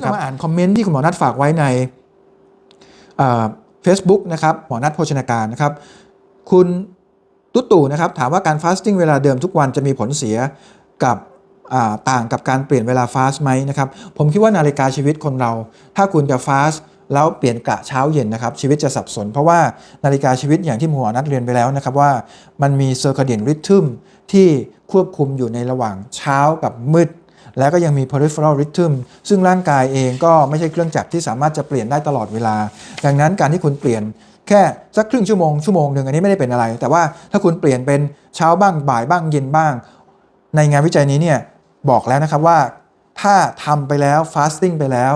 เรามาอ่านคอมเมนต์ที่คุณหมอนัทฝากไว้ในเฟซบุ๊กนะครับหมอนัทโภชนาการนะครับ คุณตุ๊ตู่นะครับถามว่าการฟาสติ้งเวลาเดิมทุกวันจะมีผลเสียกับอ่าต่างกับการเปลี่ยนเวลาฟาสไหมนะครับผมคิดว่านาฬิกาชีวิตคนเรา ถ้าคุณจะฟาสแล้วเปลี่ยนกะเช้าเย็นนะครับ ชีวิตจะสับสน เพราะว่านาฬิกาชีวิตอย่างที่หมอนัทเรียนไปแล้วนะครับว่ามันมีเซอร์ค d เดียนริทึมที่ควบคุมอยู่ในระหว่างเช้ากับมืด แล้วก็ยังมี peripheral rhythm ซึ่งร่างกายเองก็ไม่ใช่เครื่องจักรที่สามารถจะเปลี่ยนได้ตลอดเวลา ดังนั้นการที่คุณเปลี่ยนแค่สักครึ่งชั่วโมงชั่วโมงหนึ่งอันนี้ไม่ได้เป็นอะไร แต่ว่าถ้าคุณเปลี่ยนเป็นเช้าบ้างบ่ายบ้างเย็นบ้าง ในงานวิจัยนี้เนี่ยบอกแล้วนะครับว่าถ้าทำไปแล้ว fasting ไปแล้ว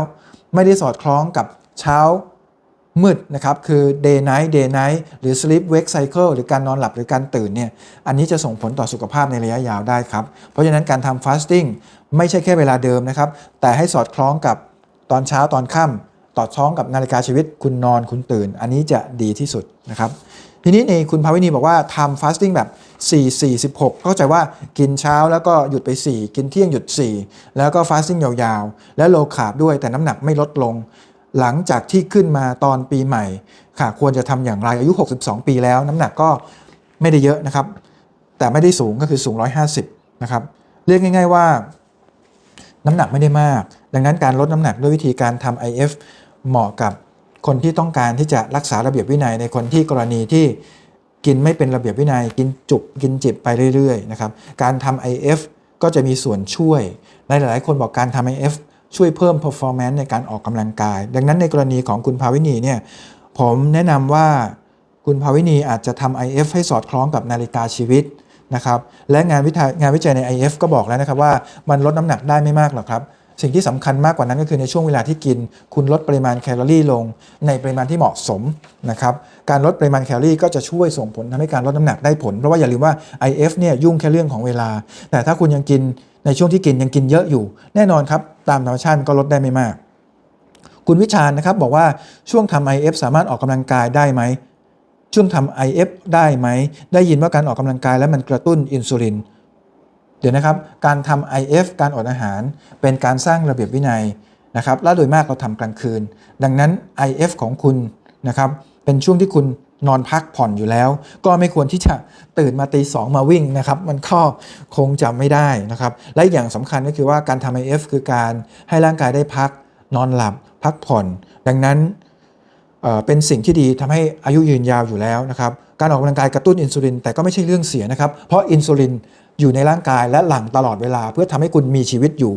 ไม่ได้สอดคล้องกับเช้า มืดนะครับคือ day night day night หรือ sleep wake cycle หรือการนอนหลับหรือการตื่นเนี่ยอันนี้จะส่งผลต่อสุขภาพในระยะยาวได้ครับ เพราะฉะนั้นการทำ fasting ไม่ใช่แค่เวลาเดิมนะครับ แต่ให้สอดคล้องกับตอนเช้าตอนค่ำต่อดท้องกับนาฬิกาชีวิต คุณนอนคุณตื่น อันนี้จะดีที่สุดนะครับทีนี้ในคุณภาวินีบอกว่าทำฟาสติ้งแบบ 4 4 16 เข้าใจว่ากินเช้าแล้วก็หยุดไป 4 กินเที่ยงหยุด 4 แล้วก็ฟาสติ้งยาวๆ และโลคาร์บด้วยแต่น้ำหนักไม่ลดลง หลังจากที่ขึ้นมาตอนปีใหม่ค่ะควรจะทำอย่างไรอายุ 62 ปีแล้ว น้ำหนักก็ไม่ได้เยอะนะครับ แต่ไม่ได้สูงก็คือสูง 150 นะครับ เรียกง่าย ๆว่า น้ำหนักไม่ได้มาก ดังนั้นการลดน้ำหนักด้วยวิธีการทำ IF เหมาะกับคนที่ต้องการที่จะรักษาระเบียบวินัยในคนที่กรณีที่กินไม่เป็นระเบียบวินัย กินจุบกินจิบไปเรื่อยๆนะครับการทำ IF ก็จะมีส่วนช่วยในหลายๆ คนบอกการทำ IF ช่วยเพิ่ม performance ในการออกกำลังกาย ดังนั้นในกรณีของคุณภาวินีเนี่ยผมแนะนำว่าคุณภาวินีอาจจะทำ IF ให้สอดคล้องกับนาฬิกาชีวิตนะครับและงานวิจัยงานวิจัยใน IF ก็บอกแล้วนะครับว่ามันลดน้ำหนักได้ไม่มากหรอกครับสิ่งที่สำคัญมากกว่านั้นก็คือในช่วงเวลาที่กิน คุณลดปริมาณแคลอรี่ลง ในปริมาณที่เหมาะสมนะครับการลดปริมาณแคลอรี่ก็จะช่วยส่งผลทำให้การลดน้ำหนักได้ผล เพราะว่าอย่าลืมว่า IF เนี่ยยุ่งแค่เรื่องของเวลา แต่ถ้าคุณยังกิน ในช่วงที่กินยังกินเยอะอยู่ แน่นอนครับตามธรรมชาติมันก็ลดได้ไม่มาก คุณวิชาญนะครับบอกว่าช่วงทำ IF สามารถออกกำลังกายได้ไหมช่วงทำ IF ได้ไหมได้ยินว่าการออกกำลังกายแล้วมันกระตุ้นอินซูลินเดี๋ยวนะครับการทำ IF การอดอาหาร เป็นการสร้างระเบียบวินัยนะครับและโดยมากเราทำกลางคืน ดังนั้น IF ของคุณนะครับเป็นช่วงที่คุณ นอนพักผ่อนอยู่แล้ว ก็ไม่ควรที่จะตื่นมาตีสองมาวิ่งนะครับ มันก็คงจะไม่ได้นะครับ และอย่างสำคัญก็คือว่าการทำ IF คือการให้ร่างกายได้พัก นอนหลับ พักผ่อน ดังนั้นเอ่อเป็นสิ่งที่ดีทำให้อายุยืนยาวอยู่แล้วนะครับ การออกกำลังกายกระตุ้นอินซูลินแต่ก็ไม่ใช่เรื่องเสียนะครับ เพราะอินซูลิน อยู่ในร่างกายและหลั่งตลอดเวลา เพื่อทำให้คุณมีชีวิตอยู่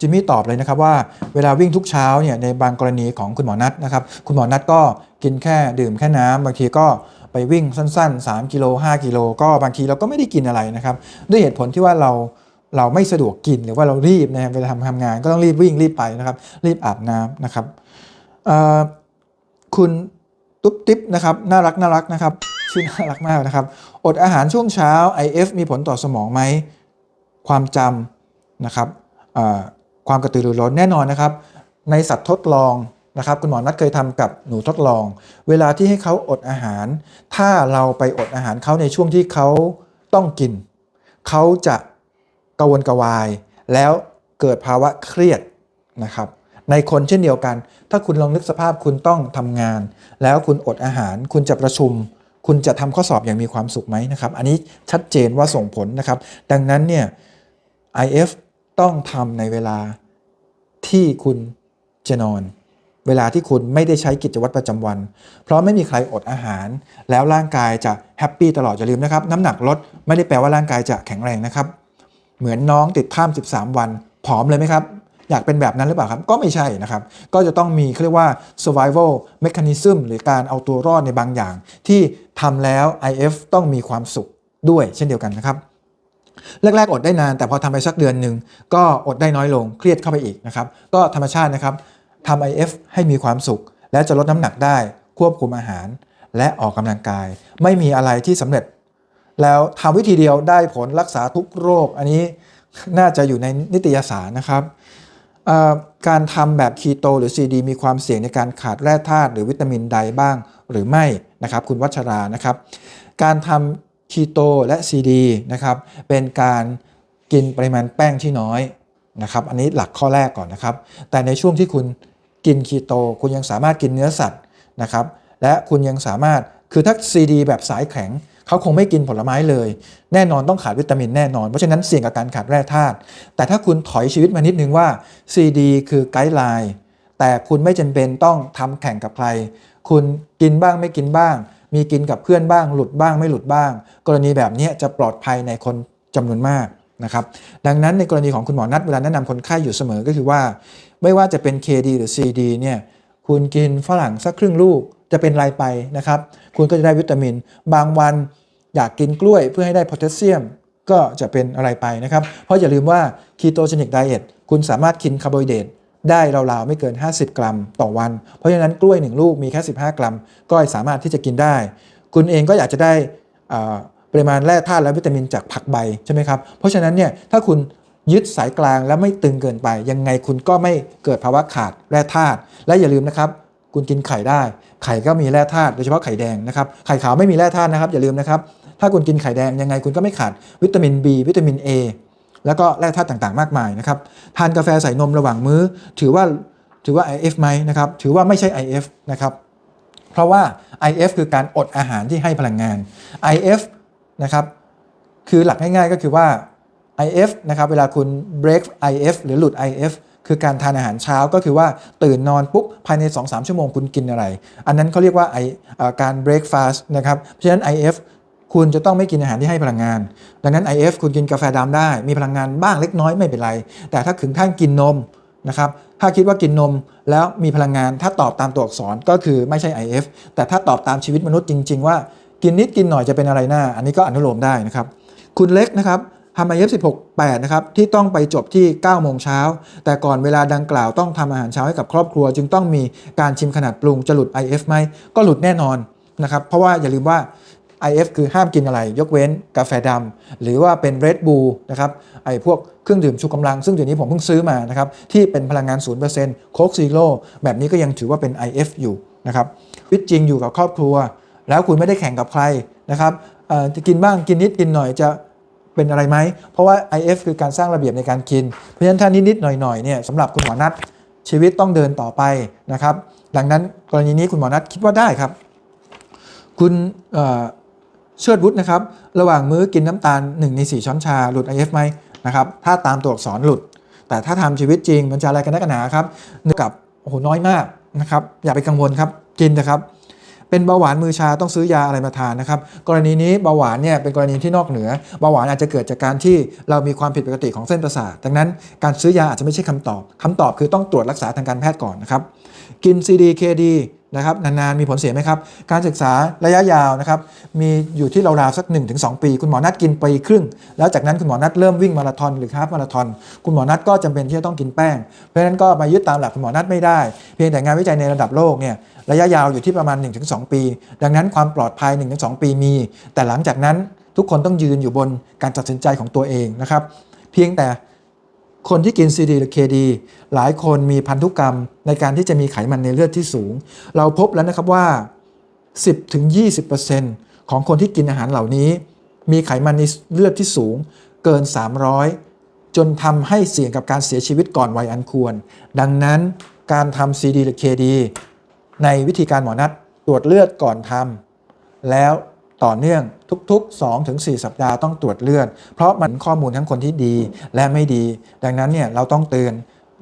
จิมมี่ตอบเลยนะครับว่าเวลาวิ่งทุกเช้าเนี่ยในบางกรณีของคุณหมอนัทนะครับคุณหมอนัทก็กินแค่ดื่มแค่น้ำบางทีก็ไปวิ่งสั้น ๆ 3กิโล5กิโลก็บางทีเราก็ไม่ได้กินอะไรนะครับด้วยเหตุผลที่ว่าเราเราไม่สะดวกกินหรือว่าเรารีบนะเวลาทำทำงานก็ต้องรีบวิ่งรีบไปนะครับ รีบอาบน้ำนะครับคุณตุ๊บติ๊บนะครับน่ารักน่ารักนะครับ ชื่อน่ารักมากนะครับ อดอาหารช่วงเช้า IF มีผลต่อสมองไหม ความจำนะครับความกระตือรือร้นแน่นอนนะครับ ในสัตว์ทดลองนะครับ คุณหมอนัดเคยทำกับหนูทดลอง เวลาที่ให้เขาอดอาหาร ถ้าเราไปอดอาหารเขาในช่วงที่เขาต้องกิน เขาจะกระวนกระวาย แล้วเกิดภาวะเครียดนะครับ ในคนเช่นเดียวกัน ถ้าคุณลองนึกสภาพคุณต้องทำงาน แล้วคุณอดอาหารคุณจะประชุม คุณจะทำข้อสอบอย่างมีความสุขไหมนะครับ อันนี้ชัดเจนว่าส่งผลนะครับ ดังนั้นเนี่ย IF ต้องทำในเวลาที่คุณจะนอน เวลาที่คุณไม่ได้ใช้กิจวัตรประจำวัน เพราะไม่มีใครอดอาหาร แล้วร่างกายจะแฮปปี้ตลอดอย่าลืมนะครับน้ำหนักลดไม่ได้แปลว่าร่างกายจะแข็งแรงนะครับ เหมือนน้องติดถ้ำ13 วันผอมเลยไหมครับ อยากเป็นแบบนั้นหรือเปล่าครับ ก็ไม่ใช่นะครับ ก็จะต้องมีเขาเรียกว่า survival mechanism หรือการเอาตัวรอดในบางอย่าง ที่ทำแล้ว IF ต้องมีความสุขด้วยเช่นเดียวกันนะครับแรกๆอดได้นานแต่พอทำไปสักเดือนหนึ่งก็อดได้น้อยลงเครียดเข้าไปอีกนะครับ ก็ธรรมชาตินะครับทำ IF ให้มีความสุข และจะลดน้ำหนักได้ ควบคุมอาหาร และออกกำลังกาย ไม่มีอะไรที่สำเร็จ แล้วทำวิธีเดียวได้ผลรักษาทุกโรค อันนี้น่าจะอยู่ในนิตยสารนะครับ การทำแบบคีโตหรือ CD มีความเสี่ยงในการขาดแร่ธาตุหรือวิตามินใดบ้างหรือไม่นะครับคุณวัชรานะครับ การทำคีโตและ CD นะครับเป็นการกินปริมาณแป้งที่น้อยนะครับอันนี้หลักข้อแรกก่อนนะครับ แต่ในช่วงที่คุณกินคีโต คุณยังสามารถกินเนื้อสัตว์นะครับและคุณยังสามารถคือถ้า CD แบบสายแข็ง เขาคงไม่กินผลไม้เลย แน่นอนต้องขาดวิตามินแน่นอน เพราะฉะนั้นเสี่ยงกับการขาดแร่ธาตุแต่ถ้าคุณถอยชีวิตมานิดนึงว่า CD คือไกด์ไลน์แต่คุณไม่จำเป็นต้องทำแข่งกับใคร คุณกินบ้างไม่กินบ้าง มีกินกับเพื่อนบ้าง หลุดบ้างไม่หลุดบ้าง กรณีแบบนี้จะปลอดภัยในคนจำนวนมากนะครับดังนั้นในกรณีของคุณหมอนัดเวลาแนะนำคนไข้อยู่เสมอก็คือว่า ไม่ว่าจะเป็น KD หรือ CD เนี่ย คุณกินฝรั่งสักครึ่งลูกจะเป็นไรไปนะครับ คุณก็จะได้วิตามิน บางวันอยากกินกล้วยเพื่อให้ได้โพแทสเซียมก็จะเป็นอะไรไปนะครับ เพราะอย่าลืมว่า ketogenic diet คุณสามารถกินคาร์โบไฮเดรตได้ราวๆไม่เกิน 50 กรัมต่อวัน เพราะฉะนั้นกล้วย 1 ลูกมีแค่ 15 กรัม ก็สามารถที่จะกินได้ คุณเองก็อยากจะได้ปริมาณแร่ธาตุและวิตามินจากผักใบใช่ไหมครับ เพราะฉะนั้นเนี่ยถ้าคุณ ยึดสายกลางและไม่ตึงเกินไป ยังไงคุณก็ไม่เกิดภาวะขาดแร่ธาตุและอย่าลืมนะครับ คุณกินไข่ได้ ไข่ก็มีแร่ธาตุโดยเฉพาะไข่แดงนะครับไข่ขาวไม่มีแร่ธาตุนะครับ อย่าลืมนะครับ ถ้าคุณกินไข่แดงยังไงคุณก็ไม่ขาดวิตามิน B วิตามิน A แล้วก็แร่ธาตุต่างๆ มากมายนะครับทานกาแฟใส่นมระหว่างมื้อ ถือว่าถือว่า IF ไหมนะครับถือว่าไม่ใช่ IF นะครับเพราะว่า IF คือการอดอาหารที่ให้พลังงาน IF นะครับคือหลักง่ายๆก็คือว่า IF นะครับเวลาคุณ break IF หรือหลุด IF คือการทานอาหารเช้าก็คือว่าตื่นนอนปุ๊บ ภายใน 2-3 ชั่วโมงคุณกินอะไร อันนั้นเขาเรียกว่า I เอ่อการ break fast นะครับ เพราะฉะนั้น IF คุณจะต้องไม่กินอาหารที่ให้พลังงาน ดังนั้น IF คุณกินกาแฟดำได้ มีพลังงานบ้างเล็กน้อยไม่เป็นไร แต่ถ้าถึงขั้นกินนมนะครับ ถ้าคิดว่ากินนมแล้วมีพลังงาน ถ้าตอบตามตัวอักษรก็คือไม่ใช่ IF แต่ถ้าตอบตามชีวิตมนุษย์จริง ๆ ว่า กินนิดกินหน่อยจะเป็นอะไรหน้า อันนี้ก็อนุโลมได้นะครับ คุณเล็กนะครับ ทำ IF 16 8นะครับที่ต้องไปจบที่9โมงเช้าแต่ก่อนเวลาดังกล่าวต้องทำอาหารเช้าให้กับครอบครัว จึงต้องมีการชิมขนาดปรุงจะหลุด IF ไหมก็หลุดแน่นอนนะครับเพราะว่าอย่าลืมว่า IF คือห้ามกินอะไร ยกเว้นกาแฟดำหรือว่าเป็น Red Bull นะครับไอ้พวกเครื่องดื่มชูกำลัง ซึ่งเดี๋ยวนี้ผมเพิ่งซื้อมานะครับที่เป็นพลังงาน 0%โค้กซีโร่แบบนี้ก็ยังถือว่าเป็น IF อยู่นะครับวิตจริงอยู่กับครอบครัว แล้วคุณไม่ได้แข่งกับใครนะครับจะกินบ้างกินนิดกินหน่อยจะ เป็นอะไรไหม เพราะว่า IF คือการสร้างระเบียบในการกิน เพราะฉะนั้นถ้านิดๆหน่อยๆเนี่ยสำหรับคุณหมอนัทชีวิตต้องเดินต่อไปนะครับ ดังนั้นกรณีนี้คุณหมอนัทคิดว่าได้ครับ คุณเชิดวุฒินะครับ ระหว่างมื้อกินน้ำตาล 1 ใน 4 ช้อนชาหลุด IF ไหมนะครับ ถ้าตามตัวอักษรหลุด แต่ถ้าทำชีวิตจริงมันจะอะไรกันนักกันหนาครับเนื่องกับโอ้โหน้อยมากนะครับ อย่าไปกังวลครับ กินนะครับ เป็นเบาหวานมือชาต้องซื้อยาอะไรมาทานนะครับกรณีนี้เบาหวานเนี่ยเป็นกรณีที่นอกเหนือเบาหวานอาจจะเกิดจากการที่เรามีความผิดปกติของเส้นประสาทดังนั้นการซื้อยาอาจจะไม่ใช่คำตอบคำตอบคือต้องตรวจรักษาทางการแพทย์ก่อนนะครับ กิน CD KD นะครับนานๆมีผลเสียไหมครับ การศึกษาระยะยาวนะครับมีอยู่ที่ราวๆสัก 1-2 ปี คุณหมอนัดกินไปครึ่ง แล้วจากนั้นคุณหมอนัดเริ่มวิ่งมาราธอนหรือฮาฟมาราธอนคุณหมอนัดก็จำเป็นที่จะต้องกินแป้ง เพราะฉะนั้นก็มายึดตามหลักคุณหมอนัดไม่ได้ เพียงแต่งานวิจัยในระดับโลกเนี่ยระยะยาวอยู่ที่ประมาณ 1-2 ปี ดังนั้นความปลอดภัย 1-2 ปีมี แต่หลังจากนั้นทุกคนต้องยืนอยู่บนการตัดสินใจของตัวเองนะครับเพียงแต่ คนที่กิน CD หรือ KD หลายคนมีพันธุกรรมในการที่จะมีไขมันในเลือดที่สูง เราพบแล้วนะครับว่า 10-20%ของคนที่กินอาหารเหล่านี้ มีไขมันในเลือดที่สูงเกิน 300 จนทำให้เสี่ยงกับการเสียชีวิตก่อนวัยอันควร ดังนั้นการทำ CD หรือ KD ในวิธีการหมอนัดตรวจเลือดก่อนทำแล้ว ต่อเนื่องทุก ๆ 2-4 สัปดาห์ต้องตรวจเลือด เพราะมันข้อมูลทั้งคนที่ดีและไม่ดี ดังนั้นเนี่ยเราต้องเตือน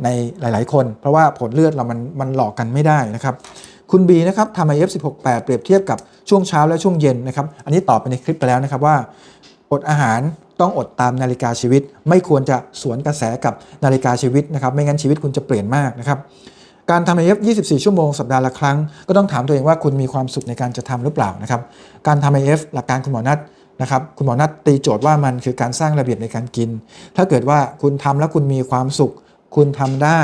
ในหลาย ๆ คน เพราะว่าผลเลือดเรามันมันหลอกกันไม่ได้นะครับ คุณบีนะครับทำ IF 16 8 เปรียบเทียบกับช่วงเช้าและช่วงเย็นนะครับ อันนี้ตอบไปในคลิปไปแล้วนะครับว่า อดอาหารต้องอดตามนาฬิกาชีวิต ไม่ควรจะสวนกระแสกับนาฬิกาชีวิตนะครับ ไม่งั้นชีวิตคุณจะเปลี่ยนมากนะครับ การทำ IF 24 ชั่วโมงสัปดาห์ละครั้ง ก็ต้องถามตัวเองว่าคุณมีความสุขในการจะทำหรือเปล่านะครับการทำ IF หลักการคุณหมอนัทนะครับคุณหมอนัทตีโจทย์ว่ามันคือการสร้างระเบียบในการกิน ถ้าเกิดว่าคุณทำแล้วคุณมีความสุข คุณทำได้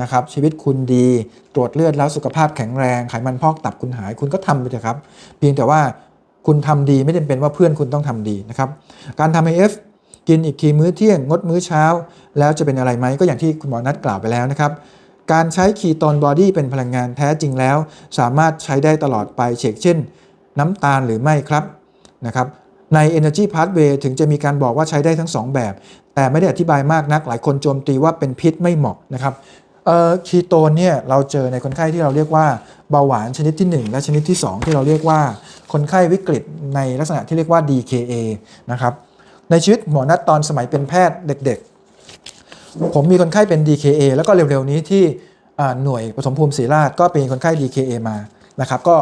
นะครับชีวิตคุณดีตรวจเลือดแล้วสุขภาพแข็งแรงไขมันพอกตับคุณหาย คุณก็ทำไปเถอะครับ เพียงแต่ว่าคุณทำดีไม่จำเป็นว่าเพื่อนคุณต้องทำดีนะครับการทำ IF กินอีกทีมื้อเที่ยงงดมื้อเช้า แล้วจะเป็นอะไรไหมก็อย่างที่คุณหมอนัทกล่าวไปแล้วนะครับ การใช้คีโตนบอดี้เป็นพลังงานแท้จริงแล้ว สามารถใช้ได้ตลอดไปเชกเช่น น้ำตาลหรือไม่ครับนะครับใน Energy Pathway ถึงจะมีการบอกว่าใช้ได้ทั้ง 2 แบบ แต่ไม่ได้อธิบายมากนัก หลายคนโจมตีว่าเป็นพิษไม่เหมาะนะครับเอ่อคีโตนเนี่ยเราเจอในคนไข้ที่เราเรียกว่าเบาหวานชนิดที่ 1 และชนิดที่ 2 ที่เราเรียกว่าคนไข้วิกฤตในลักษณะที่เรียกว่า DKA นะครับในชีวิตหมอนัดตอนสมัยเป็นแพทย์เด็ก ผมมีคนไข้เป็น DKA แล้วก็เร็วๆนี้ที่หน่วยปฐมภูมิศรีราชก็เป็นคนไข้ DKA มานะครับก็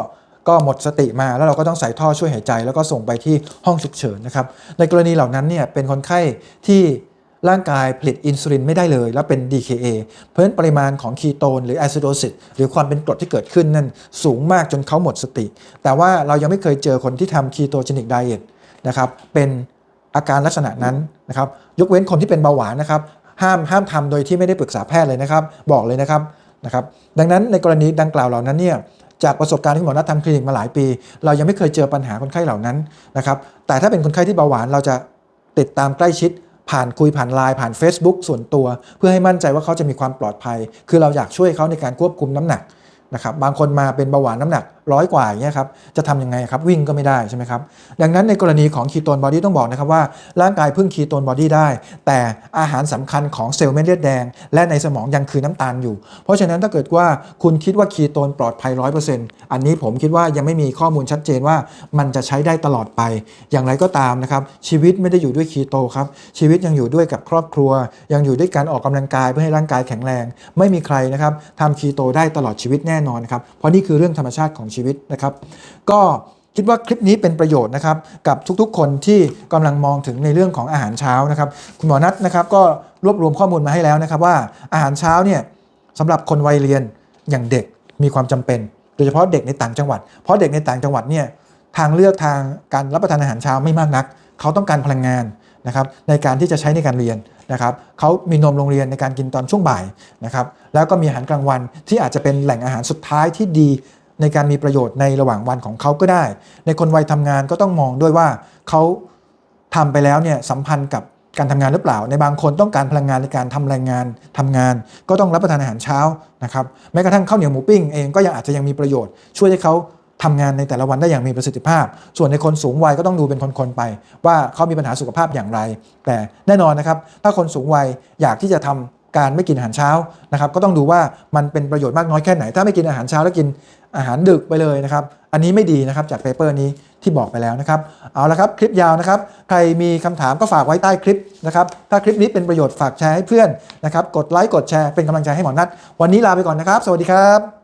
ก็หมดสติมาแล้วเราก็ต้องใส่ท่อช่วยหายใจ แล้วก็ส่งไปที่ห้องฉุกเฉินนะครับในกรณีเหล่านั้นเนี่ยเป็นคนไข้ที่ร่างกายผลิตอินซูลินไม่ได้เลย แล้วเป็น DKA เพราะฉะนั้นปริมาณของคีโตนหรือแอซิโดซิสหรือความเป็นกรดที่เกิดขึ้นนั่นสูงมากจนเขาหมดสติ แต่ว่าเรายังไม่เคยเจอคนที่ทำคีโตเจนิกไดเอทนะครับเป็นอาการลักษณะนั้นนะครับยกเว้นคนที่เป็นเบาหวานนะครับ ห้ามห้ามทำโดยที่ไม่ได้ปรึกษาแพทย์เลยนะครับ บอกเลยนะครับนะครับ ดังนั้นในกรณีดังกล่าวเหล่านั้นเนี่ยจากประสบการณ์ที่หมอนัดทำคลินิกมาหลายปี เรายังไม่เคยเจอปัญหาคนไข้เหล่านั้นนะครับ แต่ถ้าเป็นคนไข้ที่เบาหวานเราจะติดตามใกล้ชิด ผ่านคุยผ่านไลน์ผ่าน Facebook ส่วนตัว เพื่อให้มั่นใจว่าเขาจะมีความปลอดภัย คือเราอยากช่วยเขาในการควบคุมน้ำหนักนะครับบางคนมาเป็นเบาหวานน้ำหนัก ร้อยกว่าอย่างเงี้ยครับจะทำยังไงครับวิ่งก็ไม่ได้ใช่ไหมครับดังนั้นในกรณีของคีโตนบอดี้ต้องบอกนะครับว่าร่างกายพึ่งคีโตนบอดี้ได้ แต่อาหารสำคัญของเซลล์เม็ดเลือดแดง และในสมองยังคือน้ำตาลอยู่ เพราะฉะนั้นถ้าเกิดว่าคุณคิดว่าคีโตนปลอดภัย100%อันนี้ผมคิดว่ายังไม่มีข้อมูลชัดเจนว่ามันจะใช้ได้ตลอดไป อย่างไรก็ตามนะครับชีวิตไม่ได้อยู่ด้วยคีโตครับชีวิตยังอยู่ด้วยกับครอบครัว ยังอยู่ด้วยการออกกำลังกายเพื่อให้ร่างกายแข็งแรง ไม่มีใครนะครับทำคีโตได้ตลอดชีวิตแน่นอนครับเพราะนี่คือเรื่องธรรมชาติของชีวิตนะครับ ก็คิดว่าคลิปนี้เป็นประโยชน์นะครับ กับทุกๆ คนที่กำลังมองถึงในเรื่องของอาหารเช้านะครับ คุณหมอนัทนะครับ ก็รวบรวมข้อมูลมาให้แล้วนะครับ ว่าอาหารเช้าเนี่ยสำหรับคนวัยเรียนอย่างเด็กมีความจำเป็น โดยเฉพาะเด็กในต่างจังหวัด เพราะเด็กในต่างจังหวัดเนี่ยทางเลือกทางการรับประทานอาหารเช้าไม่มากนัก เขาต้องการพลังงานนะครับในการที่จะใช้ในการเรียนนะครับเขามีนมโรงเรียนในการกินตอนช่วงบ่ายนะครับแล้วก็มีอาหารกลางวันที่อาจจะเป็นแหล่งอาหารสุดท้ายที่ดี ในการมีประโยชน์ในระหว่างวันของเขาก็ได้ ในคนวัยทำงานก็ต้องมองด้วยว่าเขาทำไปแล้วเนี่ยสัมพันธ์กับการทำงานหรือเปล่า ในบางคนต้องการพลังงานในการทำรายงานทำงาน ก็ต้องรับประทานอาหารเช้านะครับแม้กระทั่งข้าวเหนียวหมูปิ้งเองก็ยังอาจจะยังมีประโยชน์ ช่วยให้เขาทำงานในแต่ละวันได้อย่างมีประสิทธิภาพ ส่วนในคนสูงวัยก็ต้องดูเป็นคนๆไป ว่าเขามีปัญหาสุขภาพอย่างไร แต่แน่นอนนะครับ ถ้าคนสูงวัยอยากที่จะทำ การไม่กินอาหารเช้านะครับก็ต้องดูว่ามันเป็นประโยชน์มากน้อยแค่ไหน ถ้าไม่กินอาหารเช้าแล้วกินอาหารดึกไปเลยนะครับ อันนี้ไม่ดีนะครับจากเปเปอร์นี้ที่บอกไปแล้วนะครับเอาละครับคลิปยาวนะครับ ใครมีคำถามก็ฝากไว้ใต้คลิปนะครับ ถ้าคลิปนี้เป็นประโยชน์ฝากแชร์ให้เพื่อนนะครับ กดไลค์กดแชร์เป็นกำลังใจให้หมอนัทวันนี้ลาไปก่อนนะครับ สวัสดีครับ